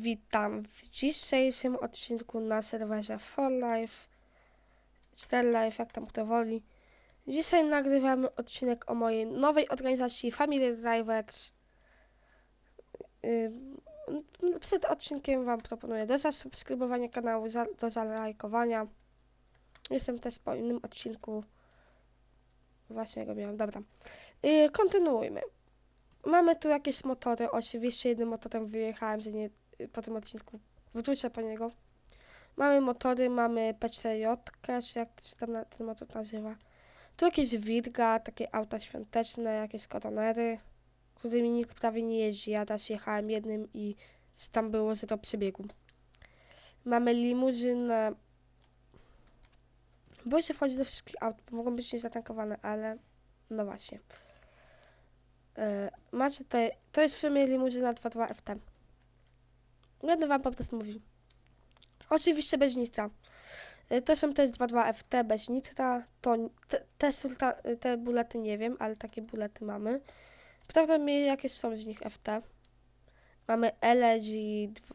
Witam w dzisiejszym odcinku na serwerze For Life, 4 Life, jak tam kto woli. Dzisiaj nagrywamy odcinek o mojej nowej organizacji Family Drivers. Przed odcinkiem Wam proponuję do zasubskrybowania kanału, do zalajkowania. Jestem też po innym odcinku. Właśnie go miałam, dobra. Yy, kontynuujmy. Mamy tu jakieś motory. Oczywiście jednym motorem wyjechałem, że nie po tym odcinku wrócę po niego. Mamy motory, mamy PCJ, czy jak to się tam na, ten motor nazywa. Tu jakieś Widga, takie auta świąteczne, jakieś koronery, którymi nikt prawie nie jeździ. Ja też jechałem jednym i tam było zero przebiegu. Mamy limuzynę. Boję się wchodzić do wszystkich aut, bo mogą być niezatankowane, ale no właśnie. E, macie tutaj, to jest w sumie limuzyna 22 FT. Będę wam po prostu mówił. Oczywiście bez nitra. E, To są też 22 FT bez nitra. To, te, te, sulta, te bulety nie wiem, ale takie bulety mamy. Prawda mi jakie są z nich FT. Mamy LG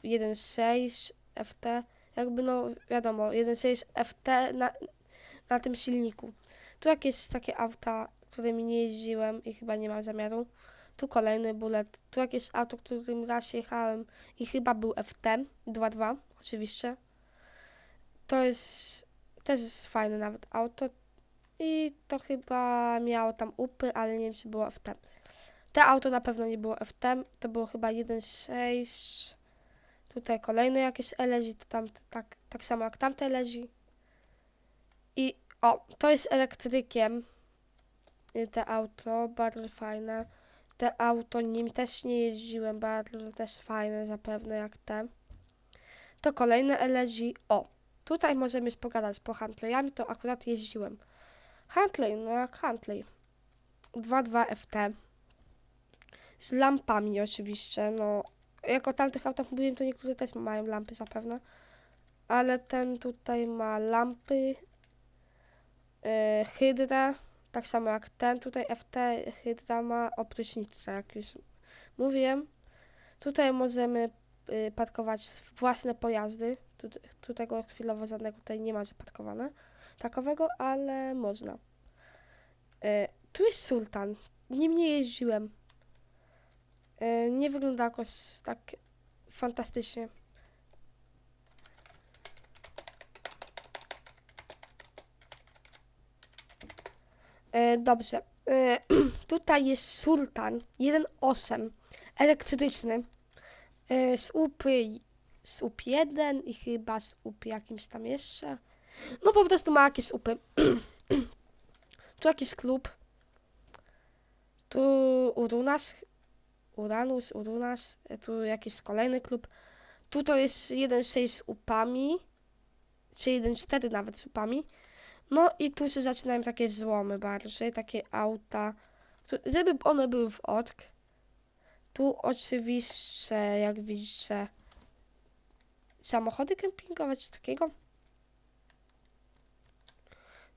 1.6 FT. Jakby no wiadomo, 1.6 FT na, na tym silniku. Tu jakieś takie auta, którymi nie jeździłem i chyba nie mam zamiaru. Tu kolejny bullet. Tu jakieś auto, którym raz jechałem i chyba był FT 2.2, oczywiście. To jest też jest fajne nawet auto. I to chyba miało tam upy, ale nie wiem, czy było FT. Te auto na pewno nie było FT. To było chyba 1.6. Tutaj kolejne jakieś LG, to tam tak, tak samo jak tamte LG. I o, to jest elektrykiem. Y, Te auto, bardzo fajne. Te auto, nim też nie jeździłem, bardzo też fajne zapewne jak te. To kolejne LG. O, tutaj możemy już pogadać po Huntleyami, to akurat jeździłem. Huntley, no jak Huntley. 2.2 FT. Z lampami oczywiście, no. Jak o tamtych autach mówiłem, to niektóre też mają lampy zapewne. Ale ten tutaj ma lampy. Yy, hydra. Tak samo jak ten tutaj FT Hydra ma oprócz nitra, jak już mówiłem. Tutaj możemy y, parkować własne pojazdy. Tu, tu tego chwilowo żadnego tutaj nie ma zaparkowane takowego, ale można. Y, tu jest Sultan. Nim nie jeździłem. Y, nie wygląda jakoś tak fantastycznie. Dobrze. E, tutaj jest Sultan 1.8 elektryczny e, z UPy z UP 1 i chyba z UP jakimś tam jeszcze. No po prostu ma jakieś UPy. tu jakiś klub. Tu Urunas. Uranus, Urunas. E, Tu jakiś kolejny klub. Tu to jest 1.6 z upami. Czy 1.4 nawet z upami. No i tu się zaczynają takie złomy bardziej, takie auta, żeby one były w ork. Tu oczywiście, jak widzicie, samochody kempingowe czy takiego.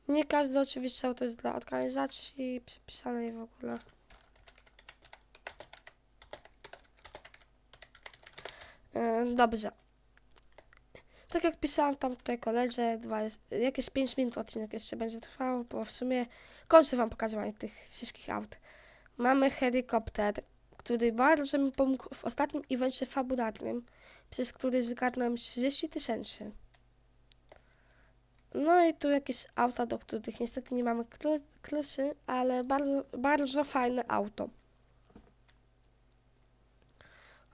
Nie każde oczywiście auto jest dla organizacji przypisanej w ogóle. Em, Dobrze. Tak jak pisałam tam tutaj koledze, dwa, jakieś 5 minut odcinek jeszcze będzie trwał, bo w sumie kończę wam pokazywanie tych wszystkich aut. Mamy helikopter, który bardzo mi pomógł w ostatnim evencie fabularnym, przez który zgarnąłem 30 tysięcy. No i tu jakieś auta, do których niestety nie mamy klu- ale bardzo, bardzo fajne auto.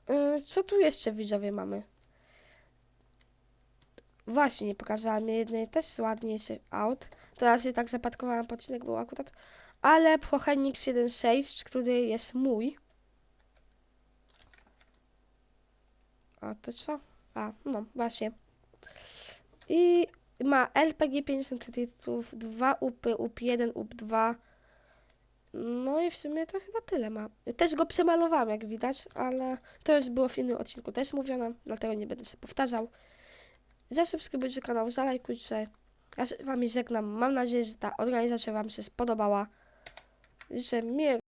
Yy, Co tu jeszcze widzowie mamy? Właśnie, nie pokazałam jednej też z ładniejszych aut. Teraz się tak zapatkowałam, odcinek był akurat. Ale Prochenix 1.6, który jest mój. A to co? A, no, właśnie. I ma LPG 50 litrów, dwa upy, up 1, up 2. No i w sumie to chyba tyle ma. Też go przemalowałam, jak widać, ale to już było w innym odcinku też mówione, dlatego nie będę się powtarzał. Zasubskrybujcie kanał, zalajkujcie. Ja się wami żegnam. Mam nadzieję, że ta organizacja wam się spodobała. Życzę miłego